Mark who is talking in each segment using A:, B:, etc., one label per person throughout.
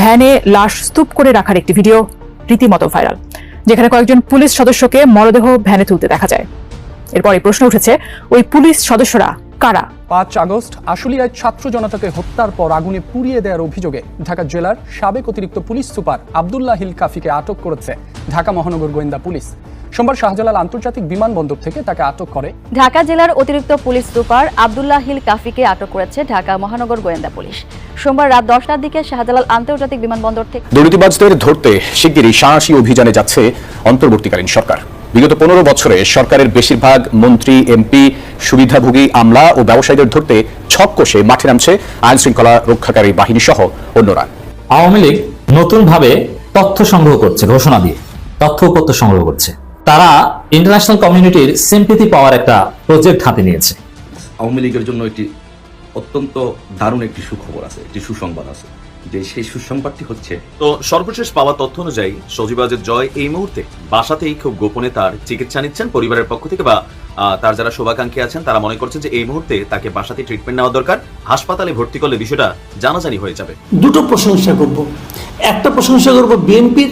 A: ভ্যানে লাশ স্তূপ করে রাখার একটি ভিডিও রীতিমতো ভাইরাল, যেখানে কয়েকজন পুলিশ সদস্যকে মরদেহ ভ্যানে তুলতে দেখা যায়। এরপরে প্রশ্ন উঠেছে, ওই পুলিশ সদস্যরা কারা?
B: পাঁচ আগস্ট আশুলিয়ায় ছাত্র জনতাকে হত্যার পর আগুনে পুড়িয়ে দেওয়ার অভিযোগে ঢাকা জেলার সাবেক অতিরিক্ত পুলিশ সুপার আবদুল্লাহ হিল কাফিকে আটক করেছে ঢাকা মহানগর গোয়েন্দা পুলিশ। সোমবার শাহজালাল আন্তর্জাতিক বিমানবন্দর থেকে তাকে আটক করে।
C: ঢাকা জেলার অতিরিক্ত পুলিশ সুপার আবদুল্লাহ হিল কাফিকে আটক করেছে ঢাকা মহানগর গোয়েন্দা পুলিশ। সোমবার রাত দশটার দিকে শাহজালাল আন্তর্জাতিক বিমানবন্দর থেকে
D: দুর্নীতিবাজদের ধরতে শিগগিরই সাহসী অভিযানে যাচ্ছে অন্তর্বর্তীকালীন সরকার। বিগত পনেরো বছরে সরকারের বেশিরভাগ মন্ত্রী এমপি সুবিধাভোগী আমলা ও ব্যবসায়ীদের ধরতে ছক কষে মাঠে নামছে আইন শৃঙ্খলা রক্ষাকারী বাহিনী সহ অন্যরা।
E: আওয়ামী লীগ নতুনভাবে তথ্য সংগ্রহ করছে ঘোষণা দিয়ে তথ্য উপত্য সংগ্রহ করছে। তারা ইন্টারন্যাশনাল কমিউনিটির সিম্পিতি পাওয়ার একটা প্রজেক্ট হাতে নিয়েছে।
F: আওয়ামী লীগের জন্য একটি অত্যন্ত দারুণ একটি সুখবর আছে একটি সুসংবাদ আছে। যে সেই সুসংবাদটি হচ্ছে।
G: তো সর্বশেষ পাওয়া তথ্য অনুযায়ী সজীবাজের জয় এই মুহূর্তে বাসাতেই খুব গোপনে তার চিকিৎসা নিচ্ছেন পরিবারের পক্ষ থেকে বা আহ, তার যারা শুভাকাঙ্ক্ষী আছেন তারা মনে করছেন যে এই মুহূর্তে তাকে বাসাতে ট্রিটমেন্ট নেওয়া দরকার। হাসপাতালে ভর্তি করলে বিষয়টা জানাজানি হয়ে যাবে।
H: দুটো প্রশংসা করব। একটা প্রশংসা করব বিএনপির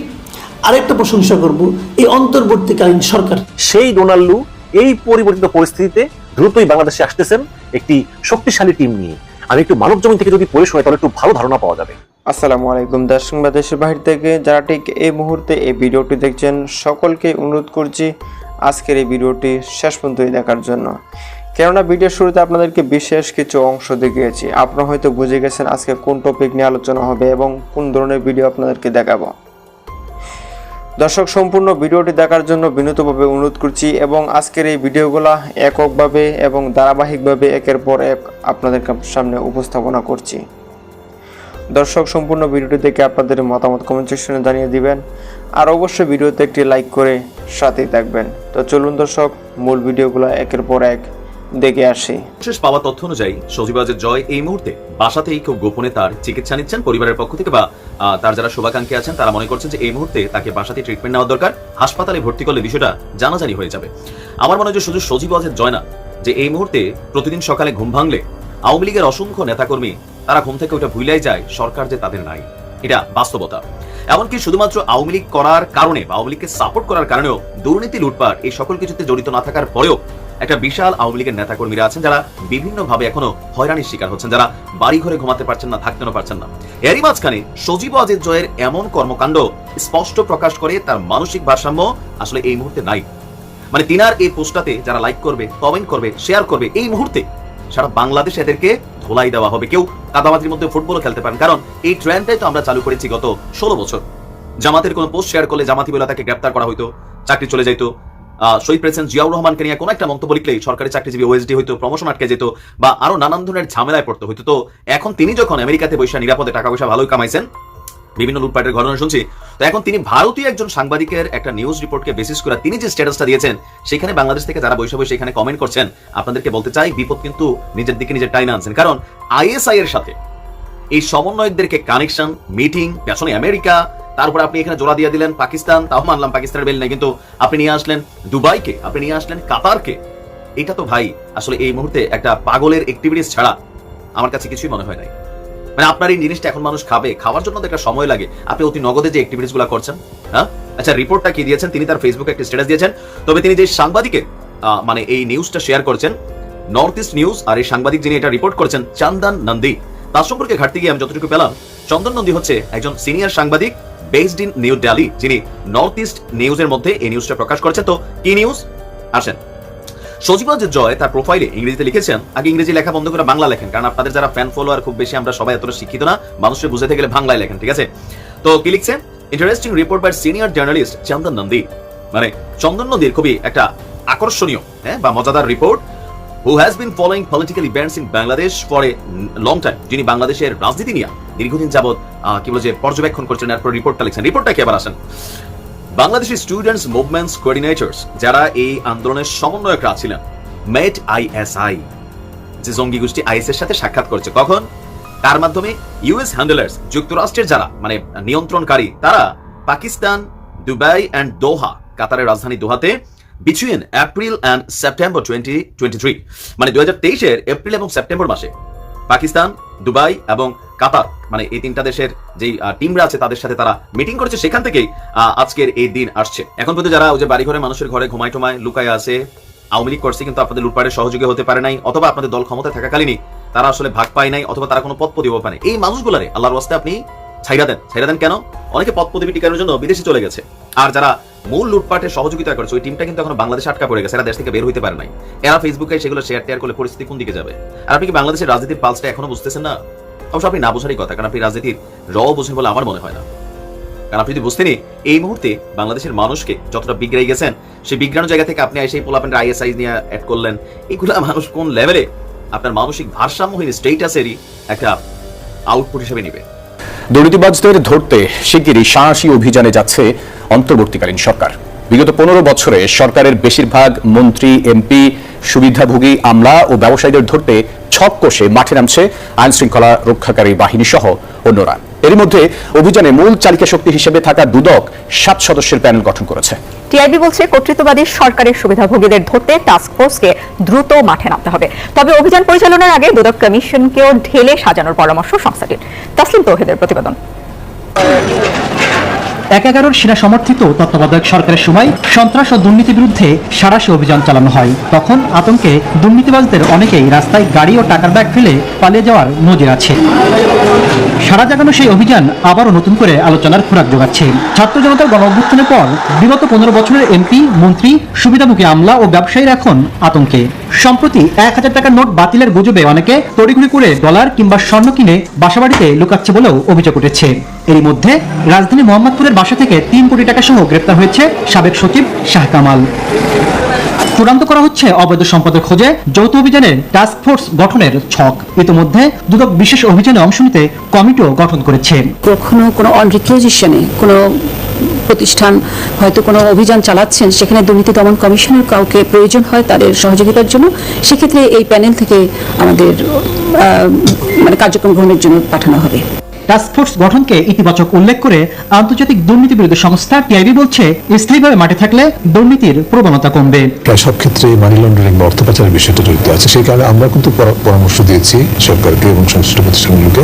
H: আরেকটা প্রশংসা করব এই অন্তর্বর্তীকালীন সরকার।
I: সেই ডোনাল্ডু এই পরিবর্তিত পরিস্থিতিতে দ্রুতই বাংলাদেশে আসতেছেন একটি শক্তিশালী টিম নিয়ে। আমি একটু মানব জমিন থেকে যদি পড়ে শোনাই, তাহলে একটু ভালো ধারণা পাওয়া যাবে।
J: আসসালামু আলাইকুম। দেশ কিংবা দেশের বাহির থেকে যারা ঠিক এই মুহূর্তে এই ভিডিওটি দেখছেন, সকলকে অনুরোধ করছি আজকের এই ভিডিওটি শেষ পর্যন্তই দেখার জন্য। কেননা ভিডিওর শুরুতে আপনাদেরকে বিশেষ কিছু অংশ দেখিয়েছি। আপনারা হয়তো বুঝে গেছেন আজকে কোন টপিক নিয়ে আলোচনা হবে এবং কোন ধরনের ভিডিও আপনাদেরকে দেখাবো। দর্শক, সম্পূর্ণ ভিডিওটি দেখার জন্য বিনীতভাবে অনুরোধ করছি এবং আজকের এই ভিডিওগুলো এককভাবে এবং ধারাবাহিকভাবে একের পর এক আপনাদের সামনে উপস্থাপনা করছি। দর্শক, সম্পূর্ণ ভিডিওটি দেখে আপনাদের মতামত কমেন্ট সেকশনে জানিয়ে দিবেন। আর অবশ্যই ভিডিওতে একটি লাইক করে সাথেই থাকবেন। তো চলুন দর্শক, মূল ভিডিওগুলো একের পর এক দেখে আসি।
G: শেষ পাওয়া তথ্য অনুযায়ী সজীবাজের জয় এই মুহূর্তে বাসাতেই খুব গোপনে তার চিকিৎসা নিচ্ছেন পরিবারের পক্ষ থেকে বা তার যারা শুভাকাঙ্ক্ষী আছেন, তারা মনে করছেন যে এই মুহূর্তে তাকে বাসাতে ট্রিটমেন্ট নেওয়া দরকার। হাসপাতালে ভর্তি করলে বিষয়টা জানাজানি হয়ে যাবে। আমার মনে হয় যে শুধু সজীবাজের জয় না, যে এই মুহূর্তে প্রতিদিন সকালে ঘুম ভাঙলে আওয়ামী লীগের অসংখ্য নেতাকর্মী, তারা ঘুম থেকে ওটা ভুলাই যায়, সরকার যে তাদের নাই। এটা বাস্তবতা। এমনকি শুধুমাত্র আওয়ামী লীগ করার কারণে বা আওয়ামী লীগকে সাপোর্ট করার কারণেও দুর্নীতি, লুটপাট এই সকল কিছুতে জড়িত না থাকার পরেও একটা বিশাল আওয়ামী লীগের নেতাকর্মীরা আছেন যারা বিভিন্নভাবে এখনও হয়রানির শিকার হচ্ছেন, যারা বাড়ি ঘরে ঘুমাতে পারছেন না থাকতেও পারছেন না। এরই মাঝখানে সজীব অজিত জয়ের এমন কর্মকাণ্ড স্পষ্ট প্রকাশ করে তার মানসিক ভারসাম্য আসলে এই মুহূর্তে নাই। মানে তিনার এই পোস্টটাতে যারা লাইক করবে কমেন্ট করবে শেয়ার করবে, এই মুহূর্তে সারা বাংলাদেশ এদেরকে ধোলাই দেওয়া হবে। কেউ কাদামাতির মধ্যে ফুটবলও খেলতে পারেন, কারণ এই ট্রেন্ডটাই তো আমরা চালু করেছি গত ষোলো বছর। জামাতের কোনো পোস্ট শেয়ার করলে জামাতি বলে তাকে গ্রেপ্তার করা হইতো, চাকরি চলে যাইতো শহীদ প্রেসিডেন্ট জিয়াউর রহমানকে নিয়ে কোনো একটা মন্তব্য লিখলেই সরকারি চাকরিজীবী ওএসডি হইতো প্রমোশন আটকে যেত বা আরও নানান ধরনের ঝামেলায় পড়তে হইতো তো এখন তিনি যখন আমেরিকাতে বৈশা নিরাপদে টাকা পয়সা ভালোই কামাইছেন, বিভিন্ন লুটপাটের ঘটনা শুনছি, তো এখন তিনি ভারতীয় একজন সাংবাদিকের একটা নিউজ রিপোর্টকে বেসিস করে তিনি যে স্ট্যাটাসটা দিয়েছেন, সেখানে বাংলাদেশ থেকে যারা বৈশা বসে এখানে কমেন্ট করছেন, আপনাদেরকে বলতে চাই বিপদ কিন্তু নিজের দিকে নিজের টাইনে আনছেন। কারণ আইএসআই এর সাথে এই সমন্বয়কদেরকে কানেকশন মিটিং পেছনে আমেরিকা তারপর আপনি এখানে জোড়া দিয়ে দিলেন পাকিস্তান তাও মানলাম পাকিস্তানের বেল নেই কিন্তু আপনি নিয়ে আসলেন দুবাইকে আপনি নিয়ে আসলেন কাতারকে। এটা তো ভাই আসলে এই মুহূর্তে একটা পাগলের অ্যাক্টিভিটিস ছাড়া আমার কাছে কিছুই মনে হয় নাই। মানে আপনার এই জিনিসটা এখন মানুষ খাবে খাওয়ার জন্য তো একটা সময় লাগে। আপনি অতি নগদে যে অ্যাক্টিভিটিসগুলো করছেন হ্যাঁ? আচ্ছা রিপোর্টটা কি দিয়েছেন? তিনি তার ফেসবুকে একটা স্ট্যাটাস দিয়েছেন। তবে তিনি যে সাংবাদিকের আহ, মানে এই নিউজটা শেয়ার করছেন নর্থ ইস্ট নিউজ আর এই সাংবাদিক যিনি এটা রিপোর্ট করছেন চন্দন নন্দী। তার সম্পর্কে ঘাটতে গিয়ে আমি যতটুকু পেলাম চন্দন নন্দী হচ্ছে একজন সিনিয়র সাংবাদিক বেসড ইন নিউ দিল্লি যিনি নর্থ ইস্ট নিউজের মধ্যে এই নিউজটা প্রকাশ করছেন। তো কি নিউজ আসেন। সজীবজ জয় তার প্রোফাইলে ইংরেজিতে লিখেছেন, আগে ইংরেজি লেখা বন্ধ করে বাংলা লেখেন, কারণ আপনাদের যারা ফ্যান ফলোয়ার খুব বেশি আমরা সবাই এতটা শিক্ষিত না মানুষের বুঝাতে গেলে বাংলায় লেখেন, ঠিক আছে? তো কি লিখছেন? Interesting report by senior journalist Chandan Nandi মানে চন্দন নদীর খুবই একটা আকর্ষণীয় হ্যাঁ বা মজাদার report who has been following political events in Bangladesh for a long time যিনি বাংলাদেশের রাজনীতি নিয়ে দীর্ঘদিন যাবৎ কি বলে যে পর্যবেক্ষণ করছেন এরপর রিপোর্টটা লিখছেন। রিপোর্টটা কি আবার আসেন? বাংলাদেশি স্টুডেন্টস মুভমেন্টস কোঅর্ডিনেটর্স যারা এই আন্দোলনের সমন্বয়করা ছিলেন মেট আইএসআই যে জঙ্গি গোষ্ঠী আইএস এর সাথে সাক্ষাৎ করছে, কখন? তার মাধ্যমে ইউএস হ্যান্ডেলার্স যুক্তরাষ্ট্রের যারা মানে নিয়ন্ত্রণকারী, তারা পাকিস্তান, দুবাই অ্যান্ড দোহা, কাতারের রাজধানী দোহাতে between April and September twenty twenty three মানে দু হাজার তেইশের এপ্রিল এবং সেপ্টেম্বর মাসে পাকিস্তান, দুবাই এবং কাতার মানে এই তিনটা দেশের যেই টিমরা আছে তাদের সাথে তারা মিটিং করেছে, সেখান থেকেই আজকের এই দিন আসছে। এখন পর্যন্ত যারা ওই যে বাড়ি ঘরে মানুষের ঘরে ঘুমায় টুমায় লুকায় আছে, আওয়ামী লীগ করছে কিন্তু আপনাদের লুটপাটের সহযোগী হতে পারে নাই, অথবা আপনাদের দল ক্ষমতায় থাকাকালীনই তারা আসলে ভাগ পায় নাই, অথবা তারা কোনো পদ প্রতিভা পায় এই মানুষগুলারে আল্লাহর ওয়াস্তে আপনি ছাইরা দেন। ছাইরা দেন কেন? অনেকে পদ টিকানোর জন্য বিদেশে চলে গেছে। আর যারা মূল লুটপাটের সহযোগিতা করেছে, ওই টিমটা কিন্তু এখন বাংলাদেশে আটকা পড়ে গেছে, এরা দেশ থেকে বের হইতে পারে নাই। এরা ফেসবুকে সেগুলো শেয়ার টেয়ার করলে পরিস্থিতি কোন দিকে যাবে? আর আপনি কি বাংলাদেশের রাজনীতির পালসটা এখনও বুঝতেছেন না? অবশ্য আপনি না বোঝারই কথা, কারণ আপনি রাজনীতির র বোঝেন বলে আমার মনে হয় না। কারণ আপনি যদি বুঝতেনই, এই মুহূর্তে বাংলাদেশের মানুষকে যতটা বিগড়াই গেছেন, সেই বিজ্ঞান জায়গা থেকে আপনি এসে পোলাপেন্টের আইএসআই নিয়ে অ্যাড করলেন, এগুলা মানুষ কোন লেভেলে আপনার মানসিক ভারসাম্যহীন স্টেটাসেরই একটা আউটপুট হিসেবে নিবে।
D: দুর্নীতিবাজদের ধরতে শিগগিরই সাহসী অভিযানে যাচ্ছে অন্তর্বর্তীকালীন সরকার। বিগত পনেরো বছরে সরকারের বেশিরভাগ মন্ত্রী, এমপি, সুবিধাভোগী, আমলা ও ব্যবসায়ীদের ধরতে ছক কষে মাঠে নামছে আইন শৃঙ্খলা রক্ষাকারী বাহিনী সহ অন্যরা। এরই মধ্যে অভিযানে মূল চালিকা শক্তি হিসেবে থাকা দুদক সাত সদস্যের প্যানেল গঠন করেছে।
A: টিআইবি বলছে, কর্তৃত্ববাদী সরকারের সুবিধাভোগীদের ধরতে টাস্ক ফোর্সকে দ্রুত মাঠে নামতে হবে। তবে অভিযান পরিচালনার আগে দুদক কমিশনকেও ঢেলে সাজানোর পরামর্শ সংস্থাটির। তাসলিম তৌহিদের প্রতিবেদন।
K: এক এগারোর সেনা সমর্থিত তত্ত্বাবধায়ক সরকারের সময় সন্ত্রাস ও দুর্নীতি বিরুদ্ধে সারাশি অভিযান চালানো হয়। তখন আতঙ্কে দুর্নীতিবাজদের অনেকেই রাস্তায় গাড়ি ও টাকার ব্যাগ ফেলে পালিয়ে যাওয়ার নজির আছে। সারা জাগানো সেই অভিযান আবারও নতুন করে আলোচনার খোরাক যোগাচ্ছে। ছাত্র জনতার গণ অভ্যুত্থানের পর বিগত পনেরো বছরের এমপি, মন্ত্রী সুবিধাভোগী আমলা ও ব্যবসায়ীরা এখন আতঙ্কে। সম্প্রতি এক হাজার টাকার নোট বাতিলের গুজবে অনেকে তড়িঘড়ি করে ডলার কিংবা স্বর্ণ কিনে বাসাবাড়িতে লুকাচ্ছে বলেও অভিযোগ উঠেছে। এরই মধ্যে রাজধানী মোহাম্মদপুরের বাসা থেকে তিন কোটি টাকা সহ গ্রেপ্তার হয়েছে সাবেক সচিব শাহ কামাল। চূড়ান্ত করা হচ্ছে অবৈধ সম্পদের খোঁজে যৌথ অভিযানের টাস্ক ফোর্স গঠনের ছক। ইতিমধ্যে দুদক বিশেষ অভিযানে অংশ নিতে কমিটিও গঠন করেছে।
L: কখনো কোনো অন রিকুইজিশনে কোনো প্রতিষ্ঠান হয়তো কোনো অভিযান চালাচ্ছেন, সেখানে দুর্নীতি দমন কমিশনের কাউকে প্রয়োজন হয় তাদের সহযোগিতার জন্য, সেক্ষেত্রে এই প্যানেল থেকে আমাদের মানে কার্যক্রম গ্রহণের জন্য পাঠানো হবে।
K: টাস্ক ফোর্স গঠনকে ইতিবাচক উল্লেখ করে আন্তর্জাতিক দুর্নীতি বিরোধী সংস্থা টিআইবি বলছে, স্থায়ীভাবে মাঠে থাকলে দুর্নীতির প্রবণতা কমবে।
M: প্রায় সব ক্ষেত্রে মানি লন্ডারিং বা অর্থ পাচারের বিষয়টা জড়িত আছে। সেই কারণে আমরা কিন্তু পরামর্শ দিয়েছি সরকারকে এবং সংশ্লিষ্ট প্রতিষ্ঠানগুলোকে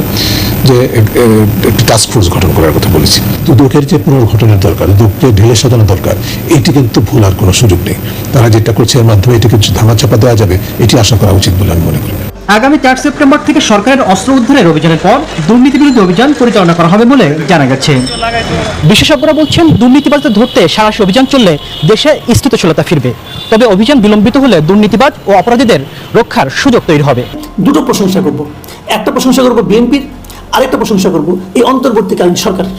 M: যে এক- একটি টাস্ক ফোর্স গঠন করার কথা বলেছি। দুদকের যে পুনর্গঠনের দরকার দুদককে ঢেলে সাজানো দরকার, এটি কিন্তু ভুল আর কোনো সুযোগ নেই। তারা যেটা করছে এর মাধ্যমে এটি এটিকে ধামাচাপা দেওয়া যাবে, এটি আশা করা উচিত বলে আমি মনে করি।
K: আগামী চার সেপ্টেম্বর থেকে সরকারের অস্ত্র উদ্ধারের অভিযানের পর দুর্নীতি বিরোধী অভিযান পরিচালনা করা হবে বলে জানা গেছে। বিশেষজ্ঞরা বলছেন, দুর্নীতিবাজদের ধরতে সারাশি অভিযান চললে দেশে স্থিতিশীলতা ফিরবে। তবে অভিযান বিলম্বিত হলে দুর্নীতিবাজ ও অপরাধীদের রক্ষার সুযোগ তৈরি হবে।
H: দুটো প্রশংসা করব। একটা প্রশংসা করব বিএনপির, আরেকটা প্রশংসা করব এই অন্তর্বর্তীকালীন সরকারের।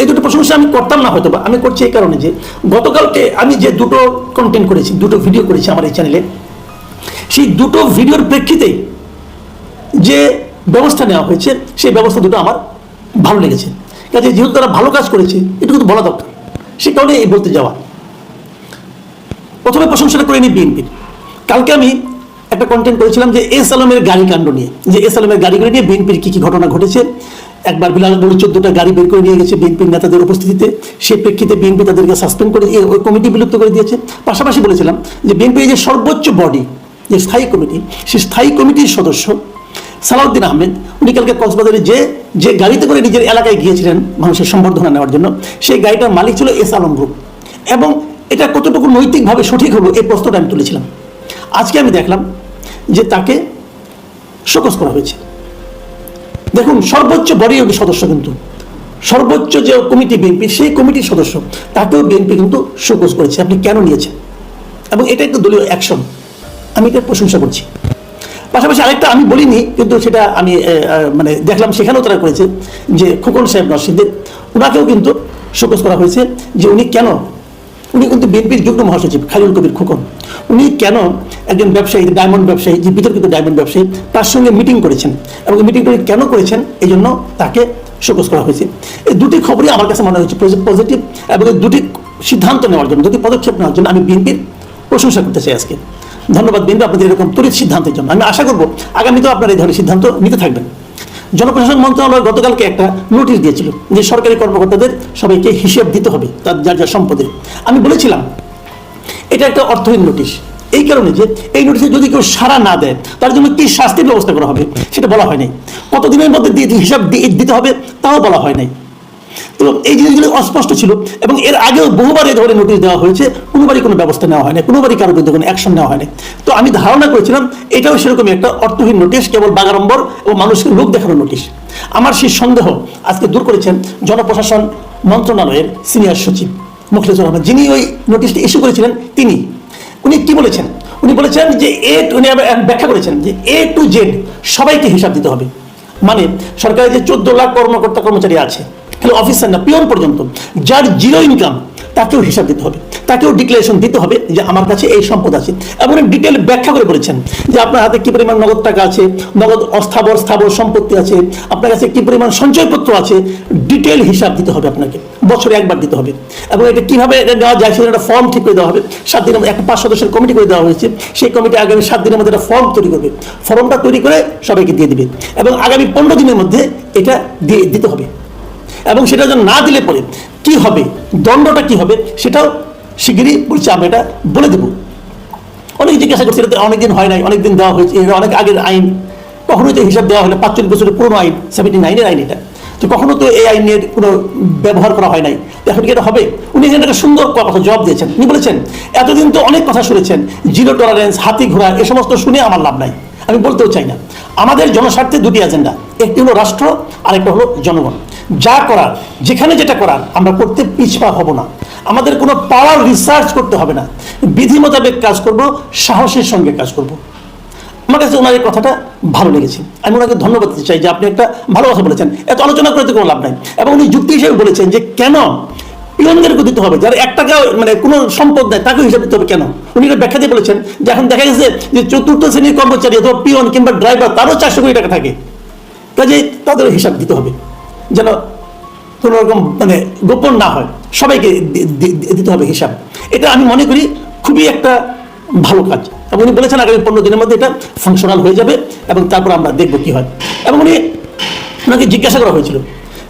H: এই দুটো প্রশংসা আমি করতাম না হয়তো আমি করছি এই কারণে যে গতকালকে আমি যে দুটো কন্টেন্ট করেছি, দুটো ভিডিও করেছি আমার এই চ্যানেলে সেই দুটো ভিডিওর প্রেক্ষিতে যে ব্যবস্থা নেওয়া হয়েছে, সেই ব্যবস্থা দুটো আমার ভালো লেগেছে। কাজে যেহেতু তারা ভালো কাজ করেছে, এটুকু তো বলা দরকার। সে কারণে এই বলতে যাওয়া। প্রথমে প্রশংসাটা করে নিই বিএনপির কালকে আমি একটা কন্টেন্ট করেছিলাম যে এস আলমের গাড়ি কাণ্ড নিয়ে। যে এস আলমের গাড়িগুলো নিয়ে বিএনপির কী কী ঘটনা ঘটেছে। একবার বিলাল বিলাসবুড়ি চোদ্দটা গাড়ি বের করে নিয়ে গেছে বিএনপির নেতাদের উপস্থিতিতে। সেই প্রেক্ষিতে বিএনপি তাদেরকে সাসপেন্ড করে ওই কমিটি বিলুপ্ত করে দিয়েছে। পাশাপাশি বলেছিলাম যে বিএনপির যে সর্বোচ্চ বডি যে স্থায়ী কমিটি, সেই স্থায়ী কমিটির সদস্য সালাউদ্দিন আহমেদ, উনি কালকে কক্সবাজারে যে যে গাড়িতে করে নিজের এলাকায় গিয়েছিলেন মানুষের সম্বর্ধনা নেওয়ার জন্য, সেই গাড়িটার মালিক ছিল এস আলম গ্রুপ। এবং এটা কতটুকু নৈতিকভাবে সঠিক হলো এই প্রশ্নটা আমি তুলেছিলাম। আজকে আমি দেখলাম যে তাকে শোকস করা হয়েছে। দেখুন, সর্বোচ্চ বডি সদস্য কিন্তু, সর্বোচ্চ যে কমিটি বিএনপি, সেই কমিটির সদস্য, তাকেও বিএনপি কিন্তু শোকস করেছে। আপনি কেন নিয়েছেন? এবং এটা একটু দলীয় অ্যাকশন। আমি এটা প্রশংসা করছি। পাশাপাশি আরেকটা আমি বলিনি, কিন্তু সেটা আমি মানে দেখলাম, সেখানেও তারা করেছে, যে খোকন সাহেব নরসিংদের ওনাকেও কিন্তু শোকস করা হয়েছে যে উনি কেন, উনি কিন্তু বিএনপির যুগ্ম মহাসচিব খালিউল কবির খোকন, উনি কেন একজন ব্যবসায়ী ডায়মন্ড ব্যবসায়ী, যে বিতর্কিত ডায়মন্ড ব্যবসায়ী, তার সঙ্গে মিটিং করেছেন এবং মিটিং করে কেন করেছেন এই জন্য তাকে শোকস করা হয়েছে। এই দুটি খবরই আমার কাছে মনে হয়েছে, পজিটিভ এবং দুটি সিদ্ধান্ত নেওয়ার জন্য, দুটি পদক্ষেপ নেওয়ার জন্য আমি বিএনপির প্রশংসা করতে চাই আজকে। ধন্যবাদ বিন্দু, আপনাদের এরকম তড়িৎ সিদ্ধান্তের জন্য। আমি আশা করব আগামীতেও আপনারা এই ধরনের সিদ্ধান্ত নিতে থাকবেন। জনপ্রশাসন মন্ত্রণালয় গতকালকে একটা নোটিশ দিয়েছিল যে সরকারি কর্মকর্তাদের সবাইকে হিসেব দিতে হবে তার যার যার সম্পদের। আমি বলেছিলাম, এটা একটা অর্থহীন নোটিশ। এই কারণে যে এই নোটিশে যদি কেউ সাড়া না দেয়, তার জন্য কি শাস্তির ব্যবস্থা করা হবে, সেটা বলা হয় নাই। কতদিনের মধ্যে হিসাব দিতে হবে, তাও বলা হয় নাই। তো এই জিনিসগুলো অস্পষ্ট ছিল এবং এর আগেও বহুবার এই ধরনের নোটিশ দেওয়া হয়েছে, কোনোবারই কোনো ব্যবস্থা নেওয়া হয়নি, কোনোবারই কারোর বিরুদ্ধে কোনো অ্যাকশন নেওয়া হয়নি। তো আমি ধারণা করেছিলাম এটাও সেরকমই একটা অর্থহীন নোটিশ, কেবল বাগাড়ম্বর এবং মানুষকে লোক দেখানোর নোটিশ। আমার সেই সন্দেহ আজকে দূর করেছেন জনপ্রশাসন মন্ত্রণালয়ের সিনিয়র সচিব মুখলেসুর রহমান। যিনি ওই নোটিশটি ইস্যু করেছিলেন, তিনি। উনি কি বলেছেন? উনি বলেছেন যে এ উনি ব্যাখ্যা করেছেন যে এ টু জেড সবাইকে হিসাব দিতে হবে। মানে সরকারের যে চোদ্দ লাখ কর্মকর্তা কর্মচারী আছে অফিসার না পিয়ন পর্যন্ত, যার জিরো ইনকাম তাকেও হিসাব দিতে হবে। তাকেও ডিক্লারেশন দিতে হবে যে আমার কাছে এই সম্পদ আছে। এবং ডিটেল ব্যাখ্যা করে বলেছেন যে আপনার হাতে কি পরিমাণ নগদ টাকা আছে, নগদ অস্থাবর, স্থাবর সম্পত্তি আছে, আপনার কাছে কি পরিমাণ সঞ্চয়পত্র আছে ডিটেল হিসাব দিতে হবে আপনাকে, বছরে একবার দিতে হবে। এবং এটা কীভাবে দেওয়া যায় সেটা একটা ফর্ম ঠিক করে দেওয়া হবে। সাত দিনের মধ্যে একটা পাঁচ সদস্যের কমিটি করে দেওয়া হয়েছে। সেই কমিটি আগামী সাত দিনের মধ্যে একটা ফর্ম তৈরি করবে। ফর্মটা তৈরি করে সবাইকে দিয়ে দিবে। এবং আগামী পনেরো দিনের মধ্যে এটা দিয়ে দিতে হবে। এবং সেটা যেন না দিলে পরে কি হবে? দণ্ডটা কি হবে? সেটাও শিগগিরই বলছি আমরা এটা বলে দেবো। অনেক জিজ্ঞাসা করছে, এটা অনেকদিন হয় নাই, অনেকদিন দেওয়া হয়েছে, এটা অনেক আগের আইন। কখনোই তো হিসাব দেওয়া হলো পাঁচচল্লিশ বছরের পুরনো আইন সেভেন্টি নাইনের আইন এটা। তো কখনো তো এই আইনের কোনো ব্যবহার করা হয় নাই। এখন কি এটা হবে? উনি এখানে একটা সুন্দর কথা জবাব দিয়েছেন। উনি বলেছেন, এতদিন তো অনেক কথা শুনেছেন জিরো টলারেন্স হাতি ঘোড়া, এ সমস্ত শুনে আমার লাভ নাই। আমি বলতেও চাই না। আমাদের জনস্বার্থে দুটি এজেন্ডা একটি হলো রাষ্ট্র, আরেকটা হলো জনগণ। যা করার, যেখানে যেটা করার, আমরা করতে পিছপা হব না। আমাদের কোনো পাওয়ার রিসার্চ করতে হবে না। বিধি মোতাবেক কাজ করব, সাহসের সঙ্গে কাজ করব। আমার কাছে ওনার এই কথাটা ভালো লেগেছে। আমি ওনাকে ধন্যবাদ দিতে চাই যে আপনি একটা ভালো কথা বলেছেন। এত আলোচনা করতে কোনো লাভ নাই। এবং উনি যুক্তি হিসেবে বলেছেন যে কেন পিয়নদেরকে দিতে হবে। যারা এক টাকা মানে কোনো সম্পদ নেই, তাকেও হিসাব দিতে হবে কেন? উনি ব্যাখ্যা দিয়ে বলেছেন যে এখন দেখা গেছে যে চতুর্থ শ্রেণির কর্মচারী অথবা পিয়ন কিংবা ড্রাইভার, তারও চারশো কোটি টাকা থাকে। কাজে তাদেরও হিসাব দিতে হবে যেন কোনো রকম মানে গোপন না হয়। সবাইকে দিতে হবে হিসাব। এটা আমি মনে করি খুবই একটা ভালো কাজ। এবং উনি বলেছেন আগামী পনেরো দিনের মধ্যে এটা ফাংশনাল হয়ে যাবে এবং তারপর আমরা দেখব কি হয়। এবং উনি ওনাকে জিজ্ঞাসা করা হয়েছিল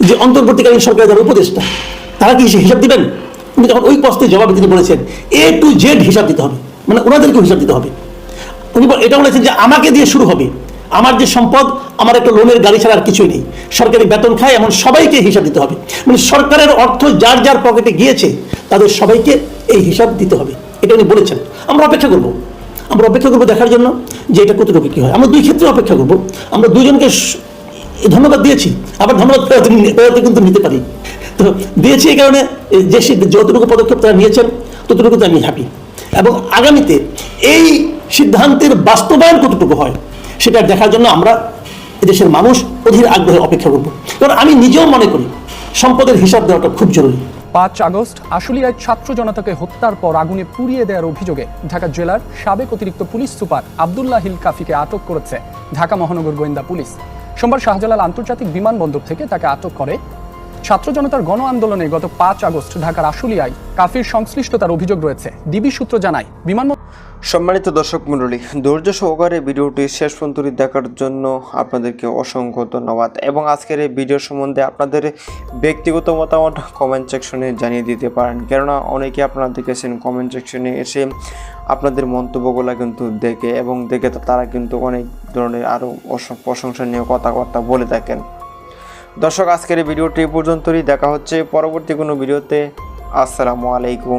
H: যে অন্তর্বর্তীকালীন সরকারের যারা উপদেষ্টা তারা কি হিসাব দিবেন? উনি তখন ওই প্রশ্নে জবাবে তিনি বলেছেন এ টু জেড হিসাব দিতে হবে। মানে ওনাদেরকেও হিসাব দিতে হবে। উনি এটা বলেছেন যে আমাকে দিয়ে শুরু হবে। আমার যে সম্পদ, আমার একটা লোনের গাড়ি ছাড়া আর কিছুই নেই। সরকারি বেতন খায় এমন সবাইকে হিসাব দিতে হবে। মানে সরকারের অর্থ যার যার পকেটে গিয়েছে, তাদের সবাইকে এই হিসাব দিতে হবে। এটা উনি বলেছেন। আমরা অপেক্ষা করব। আমরা অপেক্ষা করব দেখার জন্য যে এটা কতটুকু কী হয়। আমরা দুই ক্ষেত্রে অপেক্ষা করব। আমরা দুজনকে ধন্যবাদ দিয়েছি। আবার ধন্যবাদ কিন্তু নিতে পারি। তো দিয়েছি এই কারণে যে যতটুকু পদক্ষেপ তারা নিয়েছেন ততটুকুতে আমি হ্যাপি এবং আগামীতে এই সিদ্ধান্তের বাস্তবায়ন কতটুকু হয়, সেটা দেখার জন্য আমরা এদেশের মানুষ অধীর আগ্রহে অপেক্ষা করব। কারণ আমি নিজেও মনে করি, সম্পদের হিসাব দেওয়াটা খুব জরুরি।
B: পাঁচ আগস্ট, আশুলিয়ায় ছাত্র জনতাকে হত্যার পর আগুনে পুড়িয়ে দেওয়ার অভিযোগে ঢাকা জেলার সাবেক অতিরিক্ত পুলিশ সুপার আবদুল্লাহ হিল কাফিকে আটক করেছে ঢাকা মহানগর গোয়েন্দা পুলিশ। সোমবার শাহজালাল আন্তর্জাতিক বিমানবন্দর থেকে তাকে আটক করে ছাত্র জনতার গণ আন্দোলনে গত পাঁচ আগস্ট ঢাকার আশুলিয়ায় কাফির সংশ্লিষ্টতার অভিযোগ রয়েছে। ডিবি সূত্র জানায়, বিমান
J: সম্মানিত দর্শক মণ্ডলী, ধৈর্য সহকারে ভিডিওটি শেষ পর্যন্ত দেখার জন্য আপনাদেরকে অসংখ্য ধন্যবাদ এবং আজকের এই ভিডিও সম্বন্ধে আপনাদের ব্যক্তিগত মতামত কমেন্ট সেকশনে জানিয়ে দিতে পারেন। কেননা অনেকে আপনারা দেখেছেন কমেন্ট সেকশনে এসে আপনাদের মন্তব্যগুলো কিন্তু দেখে এবং দেখে তারা কিন্তু অনেক ধরনের আরও প্রশংসনীয় কথাবার্তা বলে থাকেন। দর্শক আজকের এই ভিডিওটি পর্যন্তই। দেখা হচ্ছে পরবর্তী কোনো ভিডিওতে। আসসালামু আলাইকুম।